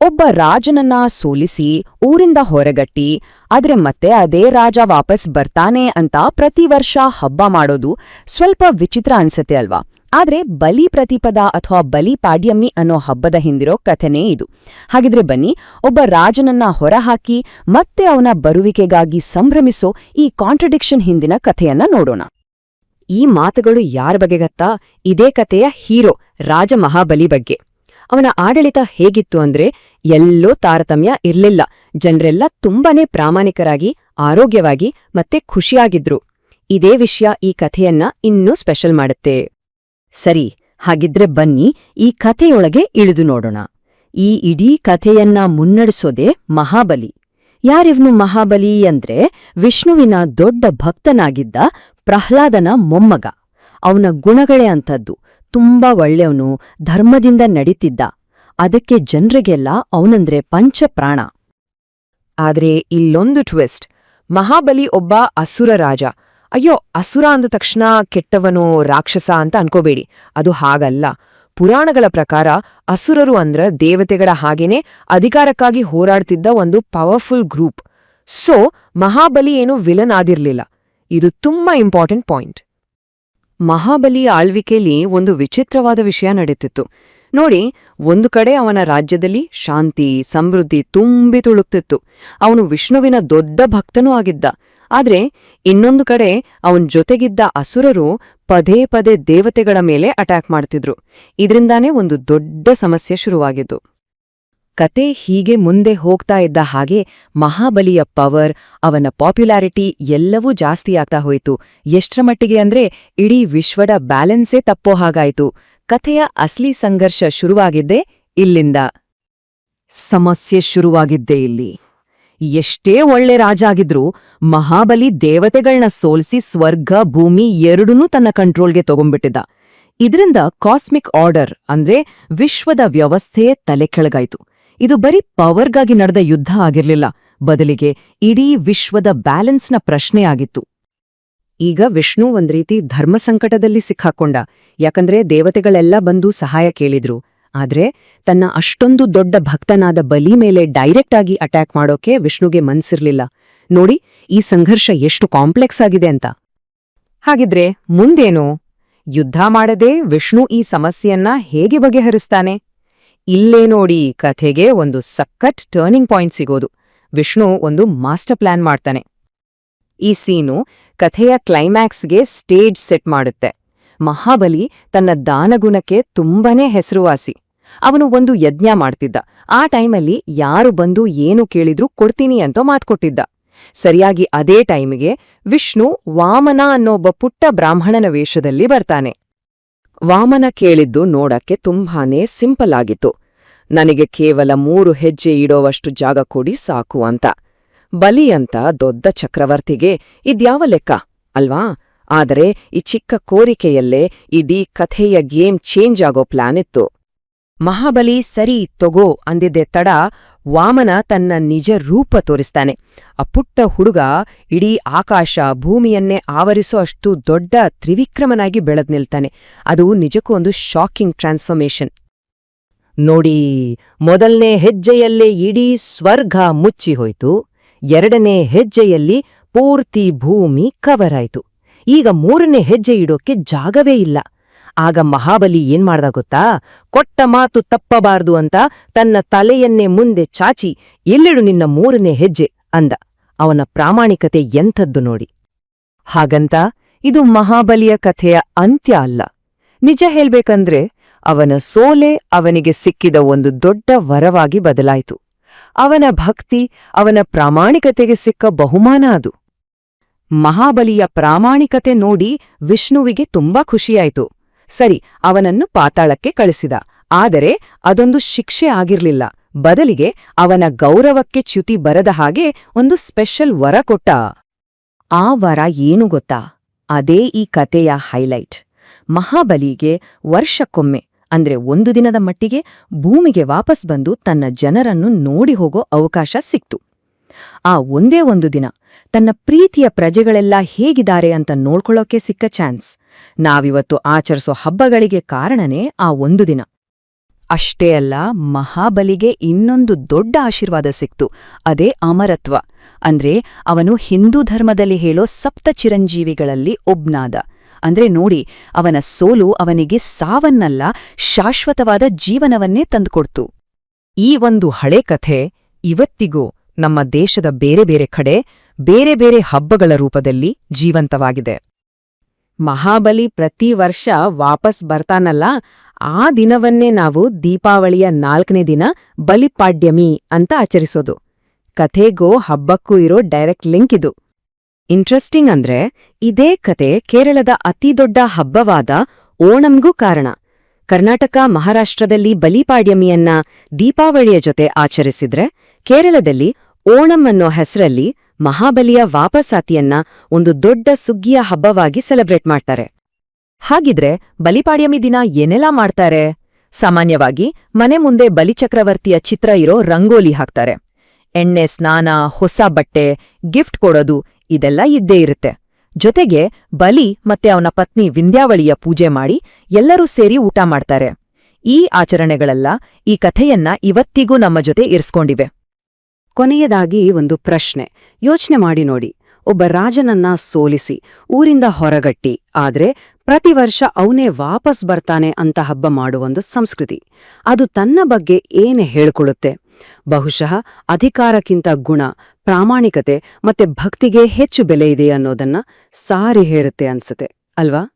ಒಬ್ಬ ರಾಜನನ್ನ ಸೋಲಿಸಿ ಊರಿಂದ ಹೊರಗಟ್ಟಿ, ಆದ್ರೆ ಮತ್ತೆ ಅದೇ ರಾಜ ವಾಪಸ್ ಬರ್ತಾನೆ ಅಂತ ಪ್ರತಿ ವರ್ಷ ಹಬ್ಬ ಮಾಡೋದು ಸ್ವಲ್ಪ ವಿಚಿತ್ರ ಅನ್ಸತ್ತೆ ಅಲ್ವಾ? ಆದ್ರೆ ಬಲಿ ಪ್ರತಿಪದ ಅಥವಾ ಬಲಿ ಪಾಡ್ಯಮ್ಮಿ ಅನ್ನೋ ಹಬ್ಬದ ಹಿಂದಿರೋ ಕಥೆನೇ ಇದು. ಹಾಗಿದ್ರೆ ಬನ್ನಿ, ಒಬ್ಬ ರಾಜನನ್ನ ಹೊರಹಾಕಿ ಮತ್ತೆ ಅವನ ಬರುವಿಕೆಗಾಗಿ ಸಂಭ್ರಮಿಸೋ ಈ ಕಾಂಟ್ರಡಿಕ್ಷನ್ ಹಿಂದಿನ ಕಥೆಯನ್ನ ನೋಡೋಣ. ಈ ಮಾತುಗಳು ಯಾರ ಬಗೆಗತ್ತಾ? ಗೊತ್ತಾ ಇದೇ ಕಥೆಯ ಹೀರೋ ರಾಜ ಮಹಾಬಲಿ ಬಗ್ಗೆ. ಅವನ ಆಡಳಿತ ಹೇಗಿತ್ತು ಅಂದ್ರೆ ಎಲ್ಲೋ ತಾರತಮ್ಯ ಇರ್ಲಿಲ್ಲ. ಜನರೆಲ್ಲ ತುಂಬಾನೇ ಪ್ರಾಮಾಣಿಕರಾಗಿ, ಆರೋಗ್ಯವಾಗಿ ಮತ್ತೆ ಖುಷಿಯಾಗಿದ್ರು. ಇದೇ ವಿಷಯ ಈ ಕಥೆಯನ್ನ ಇನ್ನೂ ಸ್ಪೆಷಲ್ ಮಾಡುತ್ತೆ. ಸರಿ, ಹಾಗಿದ್ರೆ ಬನ್ನಿ ಈ ಕಥೆಯೊಳಗೆ ಇಳಿದು ನೋಡೋಣ. ಈ ಇಡೀ ಕಥೆಯನ್ನ ಮುನ್ನಡೆಸೋದೇ ಮಹಾಬಲಿ. ಯಾರಿವ್ನು ಮಹಾಬಲಿ ಅಂದ್ರೆ ವಿಷ್ಣುವಿನ ದೊಡ್ಡ ಭಕ್ತನಾಗಿದ್ದ ಪ್ರಹ್ಲಾದನ ಮೊಮ್ಮಗ. ಅವನ ಗುಣಗಳೇ ಅಂಥದ್ದು. ತುಂಬಾ ಒಳ್ಳೆಯವನು, ಧರ್ಮದಿಂದ ನಡೀತಿದ್ದ. ಅದಕ್ಕೆ ಜನರಿಗೆಲ್ಲ ಅವನಂದ್ರೆ ಪಂಚಪ್ರಾಣ. ಆದ್ರೆ ಇಲ್ಲೊಂದು ಟ್ವಿಸ್ಟ್. ಮಹಾಬಲಿ ಒಬ್ಬ ಅಸುರ ರಾಜ. ಅಯ್ಯೋ, ಅಸುರ ಅಂದ ತಕ್ಷಣ ಕೆಟ್ಟವನು ರಾಕ್ಷಸ ಅಂತ ಅನ್ಕೋಬೇಡಿ. ಅದು ಹಾಗಲ್ಲ. ಪುರಾಣಗಳ ಪ್ರಕಾರ ಅಸುರರು ಅಂದ್ರ ದೇವತೆಗಳ ಹಾಗೇನೆ ಅಧಿಕಾರಕ್ಕಾಗಿ ಹೋರಾಡ್ತಿದ್ದ ಒಂದು ಪವರ್ಫುಲ್ ಗ್ರೂಪ್. ಸೊ, ಮಹಾಬಲಿ ಏನು ವಿಲನ್ ಆದಿರ್ಲಿಲ್ಲ. ಇದು ತುಂಬಾ ಇಂಪಾರ್ಟೆಂಟ್ ಪಾಯಿಂಟ್. ಮಹಾಬಲಿ ಆಳ್ವಿಕೆಯಲ್ಲಿ ಒಂದು ವಿಚಿತ್ರವಾದ ವಿಷಯ ನಡೀತಿತ್ತು. ನೋಡಿ, ಒಂದು ಕಡೆ ಅವನ ರಾಜ್ಯದಲ್ಲಿ ಶಾಂತಿ, ಸಮೃದ್ಧಿ ತುಂಬಿ ತುಳುಕ್ತಿತ್ತು. ಅವನು ವಿಷ್ಣುವಿನ ದೊಡ್ಡ ಭಕ್ತನೂ ಆಗಿದ್ದ. ಆದ್ರೆ, ಇನ್ನೊಂದು ಕಡೆ ಅವನ್ ಜೊತೆಗಿದ್ದ ಅಸುರರು ಪದೇ ಪದೇ ದೇವತೆಗಳ ಮೇಲೆ ಅಟ್ಯಾಕ್ ಮಾಡ್ತಿದ್ರು. ಇದರಿಂದಾನೇ ಒಂದು ದೊಡ್ಡ ಸಮಸ್ಯೆ ಶುರುವಾಗಿದ್ದು. ಕತೆ ಹೀಗೆ ಮುಂದೆ ಹೋಗ್ತಾ ಇದ್ದ ಹಾಗೆ ಮಹಾಬಲಿಯ ಪವರ್, ಅವನ ಪಾಪ್ಯುಲಾರಿಟಿ ಎಲ್ಲವೂ ಜಾಸ್ತಿ ಆಗ್ತಾ ಹೋಯಿತು. ಎಷ್ಟರ ಮಟ್ಟಿಗೆ ಅಂದ್ರೆ ಇಡೀ ವಿಶ್ವದ ಬ್ಯಾಲೆನ್ಸೇ ತಪ್ಪೋ ಹಾಗಾಯಿತು. ಕಥೆಯ ಅಸ್ಲಿ ಸಂಘರ್ಷ ಶುರುವಾಗಿದ್ದೇ ಇಲ್ಲಿಂದ. ಸಮಸ್ಯೆ ಶುರುವಾಗಿದ್ದೆ ಇಲ್ಲಿ. ಎಷ್ಟೇ ಒಳ್ಳೆ ರಾಜ ಆಗಿದ್ರೂ ಮಹಾಬಲಿ ದೇವತೆಗಳನ್ನ ಸೋಲಿಸಿ ಸ್ವರ್ಗ, ಭೂಮಿ ಎರಡನ್ನೂ ತನ್ನ ಕಂಟ್ರೋಲ್ಗೆ ತಗೊಂಡ್ಬಿಟ್ಟಿದ್ದ. ಇದರಿಂದ ಕಾಸ್ಮಿಕ್ ಆರ್ಡರ್ ಅಂದ್ರೆ ವಿಶ್ವದ ವ್ಯವಸ್ಥೆಯೇ ತಲೆ ಕೆಳಗಾಯ್ತು. ಇದು ಬರೀ ಪವರ್ಗಾಗಿ ನಡೆದ ಯುದ್ಧ ಆಗಿರ್ಲಿಲ್ಲ. ಬದಲಿಗೆ ಇಡೀ ವಿಶ್ವದ ಬ್ಯಾಲೆನ್ಸ್ನ ಪ್ರಶ್ನೆ ಆಗಿತ್ತು. ಈಗ ವಿಷ್ಣು ಒಂದ್ ರೀತಿ ಧರ್ಮಸಂಕಟದಲ್ಲಿ ಸಿಕ್ಕಾಕೊಂಡ. ಯಾಕಂದ್ರೆ ದೇವತೆಗಳೆಲ್ಲ ಬಂದು ಸಹಾಯ ಕೇಳಿದ್ರು. ಆದ್ರೆ ತನ್ನ ಅಷ್ಟೊಂದು ದೊಡ್ಡ ಭಕ್ತನಾದ ಬಲಿ ಮೇಲೆ ಡೈರೆಕ್ಟ್ ಆಗಿ ಅಟ್ಯಾಕ್ ಮಾಡೋಕೆ ವಿಷ್ಣುಗೆ ಮನ್ಸಿರ್ಲಿಲ್ಲ. ನೋಡಿ, ಈ ಸಂಘರ್ಷ ಎಷ್ಟು ಕಾಂಪ್ಲೆಕ್ಸ್ ಆಗಿದೆ ಅಂತ. ಹಾಗಿದ್ರೆ ಮುಂದೇನು? ಯುದ್ಧ ಮಾಡದೆ ವಿಷ್ಣು ಈ ಸಮಸ್ಯೆಯನ್ನ ಹೇಗೆ ಬಗೆಹರಿಸ್ತಾನೆ? ಇಲ್ಲೇ ನೋಡಿ ಕಥೆಗೆ ಒಂದು ಸಖತ್ ಟರ್ನಿಂಗ್ ಪಾಯಿಂಟ್ ಸಿಗೋದು. ವಿಷ್ಣು ಒಂದು ಮಾಸ್ಟರ್ ಪ್ಲಾನ್ ಮಾಡ್ತಾನೆ. ಈ ಸೀನು ಕಥೆಯ ಕ್ಲೈಮ್ಯಾಕ್ಸ್ಗೆ ಸ್ಟೇಜ್ ಸೆಟ್ ಮಾಡುತ್ತೆ. ಮಹಾಬಲಿ ತನ್ನ ದಾನಗುಣಕ್ಕೆ ತುಂಬಾನೇ ಹೆಸರುವಾಸಿ. ಅವನು ಒಂದು ಯಜ್ಞ ಮಾಡ್ತಿದ್ದ. ಆ ಟೈಮಲ್ಲಿ ಯಾರು ಬಂದು ಏನು ಕೇಳಿದ್ರೂ ಕೊಡ್ತೀನಿ ಅಂತ ಮಾತ್ಕೊಟ್ಟಿದ್ದ ಸರಿಯಾಗಿ ಅದೇ ಟೈಮಿಗೆ ವಿಷ್ಣು ವಾಮನ ಅನ್ನೋ ಒಬ್ಬ ಪುಟ್ಟ ಬ್ರಾಹ್ಮಣನ ವೇಷದಲ್ಲಿ ಬರ್ತಾನೆ. ವಾಮನ ಕೇಳಿದ್ದು ನೋಡಕ್ಕೆ ತುಂಬಾನೇ ಸಿಂಪಲ್ ಆಗಿತ್ತು. ನನಗೆ ಕೇವಲ ಮೂರು ಹೆಜ್ಜೆ ಇಡೋವಷ್ಟು ಜಾಗ ಕೊಡಿ ಸಾಕು ಅಂತ. ಬಲಿ ಅಂತ ದೊಡ್ಡ ಚಕ್ರವರ್ತಿಗೆ, ಇದ್ಯಾವ ಲೆಕ್ಕ? ಅಲ್ವಾ? ಆದರೆ ಈ ಚಿಕ್ಕ ಕೋರಿಕೆಯಲ್ಲೇ ಇಡೀ ಕಥೆಯ ಗೇಮ್ ಚೇಂಜ್ ಆಗೋ ಪ್ಲಾನ್ ಇತ್ತು. ಮಹಾಬಲಿ ಸರಿ ತೊಗೋ ಅಂದಿದ್ದೆ ತಡ ವಾಮನ ತನ್ನ ನಿಜ ರೂಪ ತೋರಿಸ್ತಾನೆ. ಆ ಪುಟ್ಟ ಹುಡುಗ ಇಡೀ ಆಕಾಶ ಭೂಮಿಯನ್ನೇ ಆವರಿಸೋ ಅಷ್ಟು ದೊಡ್ಡ ತ್ರಿವಿಕ್ರಮನಾಗಿ ಬೆಳೆದ್ ನಿಲ್ತಾನೆ. ಅದು ನಿಜಕ್ಕೂ ಒಂದು ಶಾಕಿಂಗ್ ಟ್ರಾನ್ಸ್ಫರ್ಮೇಷನ್ ನೋಡಿ, ಮೊದಲನೇ ಹೆಜ್ಜೆಯಲ್ಲೇ ಇಡೀ ಸ್ವರ್ಗ ಮುಚ್ಚಿ ಹೋಯ್ತು, ಎರಡನೇ ಹೆಜ್ಜೆಯಲ್ಲಿ ಪೂರ್ತಿ ಭೂಮಿ ಕವರ್ ಆಯ್ತು. ಈಗ ಮೂರನೇ ಹೆಜ್ಜೆ ಇಡೋಕೆ ಜಾಗವೇ ಇಲ್ಲ. ಆಗ ಮಹಾಬಲಿ ಏನ್ ಮಾಡ್ದ ಗೊತ್ತಾ? ಕೊಟ್ಟ ಮಾತು ತಪ್ಪಬಾರ್ದು ಅಂತ ತನ್ನ ತಲೆಯನ್ನೇ ಮುಂದೆ ಚಾಚಿ ಎಲ್ಲಿಡು ನಿನ್ನ ಮೂರನೇ ಹೆಜ್ಜೆ ಅಂದ. ಅವನ ಪ್ರಾಮಾಣಿಕತೆ ಎಂಥದ್ದು ನೋಡಿ. ಹಾಗಂತ ಇದು ಮಹಾಬಲಿಯ ಕಥೆಯ ಅಂತ್ಯ ಅಲ್ಲ. ನಿಜ ಹೇಳ್ಬೇಕಂದ್ರೆ ಅವನ ಸೋಲೆ ಅವನಿಗೆ ಸಿಕ್ಕಿದ ಒಂದು ದೊಡ್ಡ ವರವಾಗಿ ಬದಲಾಯಿತು. ಅವನ ಭಕ್ತಿ ಅವನ ಪ್ರಾಮಾಣಿಕತೆಗೆ ಸಿಕ್ಕ ಬಹುಮಾನ ಅದು. ಮಹಾಬಲಿಯ ಪ್ರಾಮಾಣಿಕತೆ ನೋಡಿ ವಿಷ್ಣುವಿಗೆ ತುಂಬಾ ಖುಷಿಯಾಯಿತು. ಸರಿ, ಅವನನ್ನು ಪಾತಾಳಕ್ಕೆ ಕಳಿಸಿದ. ಆದರೆ ಅದೊಂದು ಶಿಕ್ಷೆ ಆಗಿರ್ಲಿಲ್ಲ. ಬದಲಿಗೆ ಅವನ ಗೌರವಕ್ಕೆ ಚ್ಯುತಿ ಬರದ ಹಾಗೆ ಒಂದು ಸ್ಪೆಷಲ್ ವರ ಕೊಟ್ಟ. ಆ ವರ ಏನು ಗೊತ್ತಾ? ಅದೇ ಈ ಕತೆಯ ಹೈಲೈಟ್. ಮಹಾಬಲಿಗೆ ವರ್ಷಕ್ಕೊಮ್ಮೆ, ಅಂದ್ರೆ ಒಂದು ದಿನದ ಮಟ್ಟಿಗೆ ಭೂಮಿಗೆ ವಾಪಸ್ ಬಂದು ತನ್ನ ಜನರನ್ನು ನೋಡಿ ಹೋಗೋ ಅವಕಾಶ ಸಿಕ್ತು. ಆ ಒಂದೇ ಒಂದು ದಿನ ತನ್ನ ಪ್ರೀತಿಯ ಪ್ರಜೆಗಳೆಲ್ಲ ಹೇಗಿದ್ದಾರೆ ಅಂತ ನೋಡ್ಕೊಳ್ಳೋಕೆ ಸಿಕ್ಕ ಚಾನ್ಸ್. ನಾವಿವತ್ತು ಆಚರಿಸೋ ಹಬ್ಬಗಳಿಗೆ ಕಾರಣನೇ ಆ ಒಂದು ದಿನ. ಅಷ್ಟೇ ಅಲ್ಲ, ಮಹಾಬಲಿಗೆ ಇನ್ನೊಂದು ದೊಡ್ಡ ಆಶೀರ್ವಾದ ಸಿಕ್ತು. ಅದೇ ಅಮರತ್ವ. ಅಂದ್ರೆ ಅವನು ಹಿಂದೂ ಧರ್ಮದಲ್ಲಿ ಹೇಳೋ ಸಪ್ತ ಚಿರಂಜೀವಿಗಳಲ್ಲಿ ಒಬ್ನಾದ. ಅಂದ್ರೆ ನೋಡಿ, ಅವನ ಸೋಲು ಅವನಿಗೆ ಸಾವನ್ನಲ್ಲ, ಶಾಶ್ವತವಾದ ಜೀವನವನ್ನೇ ತಂದುಕೊಡ್ತು. ಈ ಒಂದು ಹಳೆ ಕಥೆ ಇವತ್ತಿಗೂ ನಮ್ಮ ದೇಶದ ಬೇರೆ ಬೇರೆ ಕಡೆ, ಬೇರೆ ಬೇರೆ ಹಬ್ಬಗಳ ರೂಪದಲ್ಲಿ ಜೀವಂತವಾಗಿದೆ. ಮಹಾಬಲಿ ಪ್ರತಿ ವರ್ಷ ವಾಪಸ್ ಬರ್ತಾನಲ್ಲ, ಆ ದಿನವನ್ನೇ ನಾವು ದೀಪಾವಳಿಯ ನಾಲ್ಕನೇ ದಿನ ಬಲಿಪಾಡ್ಯಮಿ ಅಂತ ಆಚರಿಸೋದು. ಕಥೆಗೋ ಹಬ್ಬಕ್ಕೂ ಇರೋ ಡೈರೆಕ್ಟ್ ಲಿಂಕ್ ಇದು. ಇಂಟ್ರೆಸ್ಟಿಂಗ್ ಅಂದ್ರೆ, ಇದೇ ಕತೆ ಕೇರಳದ ಅತಿದೊಡ್ಡ ಹಬ್ಬವಾದ ಓಣಂಗೂ ಕಾರಣ. ಕರ್ನಾಟಕ ಮಹಾರಾಷ್ಟ್ರದಲ್ಲಿ ಬಲಿಪಾಡ್ಯಮಿಯನ್ನ ದೀಪಾವಳಿಯ ಜೊತೆ ಆಚರಿಸಿದ್ರೆ, ಕೇರಳದಲ್ಲಿ ಓಣಂ ಅನ್ನೋ ಹೆಸರಲ್ಲಿ ಮಹಾಬಲಿಯ ವಾಪಸಾತಿಯನ್ನ ಒಂದು ದೊಡ್ಡ ಸುಗ್ಗಿಯ ಹಬ್ಬವಾಗಿ ಸೆಲೆಬ್ರೇಟ್ ಮಾಡ್ತಾರೆ. ಹಾಗಿದ್ರೆ ಬಲಿಪಾಡ್ಯಮಿ ದಿನ ಏನೆಲ್ಲ ಮಾಡ್ತಾರೆ? ಸಾಮಾನ್ಯವಾಗಿ ಮನೆ ಮುಂದೆ ಬಲಿಚಕ್ರವರ್ತಿಯ ಚಿತ್ರ ಇರೋ ರಂಗೋಲಿ ಹಾಕ್ತಾರೆ. ಎಣ್ಣೆ, ಸ್ನಾನ, ಹೊಸ ಬಟ್ಟೆ, ಗಿಫ್ಟ್ ಕೊಡೋದು ಇದೆಲ್ಲ ಇದ್ದೇ ಇರುತ್ತೆ. ಜೊತೆಗೆ ಬಲಿ ಮತ್ತೆ ಅವನ ಪತ್ನಿ ವಿಂಧ್ಯಾವಳಿಯ ಪೂಜೆ ಮಾಡಿ ಎಲ್ಲರೂ ಸೇರಿ ಊಟ ಮಾಡ್ತಾರೆ. ಈ ಆಚರಣೆಗಳೆಲ್ಲ ಈ ಕಥೆಯನ್ನ ಇವತ್ತಿಗೂ ನಮ್ಮ ಜೊತೆ ಇರಿಸ್ಕೊಂಡಿವೆ. ಕೊನೆಯದಾಗಿ ಒಂದು ಪ್ರಶ್ನೆ. ಯೋಚನೆ ಮಾಡಿ ನೋಡಿ. ಒಬ್ಬ ರಾಜನನ್ನ ಸೋಲಿಸಿ, ಊರಿಂದ ಹೊರಗಟ್ಟಿ, ಆದ್ರೆ ಪ್ರತಿ ವರ್ಷ ಅವನೇ ವಾಪಸ್ ಬರ್ತಾನೆ ಅಂತ ಹಬ್ಬ ಮಾಡುವೊಂದು ಸಂಸ್ಕೃತಿ. ಅದು ತನ್ನ ಬಗ್ಗೆ ಏನು ಹೇಳಿಕೊಳ್ಳುತ್ತೆ. ಬಹುಶಃ ಅಧಿಕಾರಕ್ಕಿಂತ ಗುಣ, ಪ್ರಾಮಾಣಿಕತೆ ಮತ್ತೆ ಭಕ್ತಿಗೆ ಹೆಚ್ಚು ಬೆಲೆ ಇದೆ ಅನ್ನೋದನ್ನ ಸಾರಿ ಹೇಳುತ್ತೆ ಅನ್ಸುತ್ತೆ. ಅಲ್ವಾ?